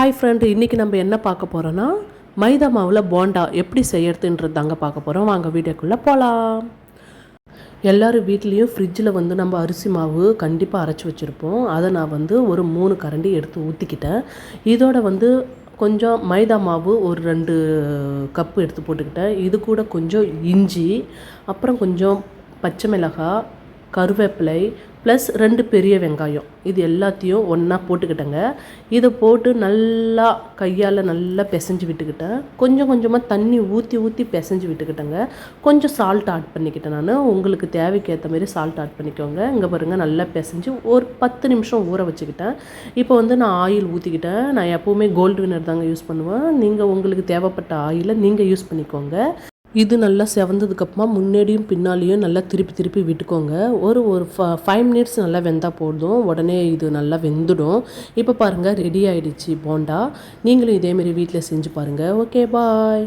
Hi friend இன்றைக்கி நம்ம என்ன பார்க்க போகிறோன்னா மைதா மாவில் போண்டா எப்படி செய்யறதுன்றது தாங்க பார்க்க போகிறோம் வாங்க வீடியோக்குள்ளே போகலாம் எல்லோரும் வீட்லேயும் ஃப்ரிட்ஜில் வந்து நம்ம அரிசி மாவு கண்டிப்பாக அரைச்சி வச்சுருப்போம். அதை நான் வந்து ஒரு மூணு கரண்டி எடுத்து ஊற்றிக்கிட்டேன் இதோட வந்து கொஞ்சம் மைதா மாவு ஒரு ரெண்டு கப்பு எடுத்து போட்டுக்கிட்டேன். இது கூட கொஞ்சம் இஞ்சி அப்புறம் கொஞ்சம் பச்சை மிளகாய் கருவேப்பிலை ப்ளஸ் ரெண்டு பெரிய வெங்காயம். இது எல்லாத்தையும் ஒன்றா போட்டுக்கிட்டேங்க. இதை போட்டு நல்லா கையால் நல்லா பிசைஞ்சு விட்டுக்கிட்டேன். கொஞ்சம் கொஞ்சமாக தண்ணி ஊற்றி ஊற்றி பிசைஞ்சு விட்டுக்கிட்டேங்க. கொஞ்சம் சால்ட் ஆட் பண்ணிக்கிட்டேன் நான். உங்களுக்கு தேவைக்கு ஏற்ற மாதிரி சால்ட் ஆட் பண்ணிக்கோங்க. இங்கே பாருங்கள் நல்லா பிசைஞ்சு ஒரு பத்து நிமிஷம் ஊற வச்சுக்கிட்டேன். இப்போ வந்து நான் ஆயில் ஊற்றிக்கிட்டேன் நான் எப்போவுமே கோல்டு வினர் தாங்க யூஸ் பண்ணுவேன். நீங்கள் உங்களுக்கு தேவைப்பட்ட ஆயிலை நீங்கள் யூஸ் பண்ணிக்கோங்க. இது நல்லா செவந்ததுக்கப்புறமா முன்னாடியும் பின்னாலேயும் நல்லா திருப்பி திருப்பி விட்டுக்கோங்க. ஒரு ஒரு ஃபைவ் மினிட்ஸ் நல்லா வெந்தால் போதும். உடனே இது நல்லா வெந்துடும். இப்போ பாருங்கள் ரெடி ஆகிடுச்சு போண்டா. நீங்களும் இதேமாரி வீட்டில் செஞ்சு பாருங்கள் ஓகே பாய்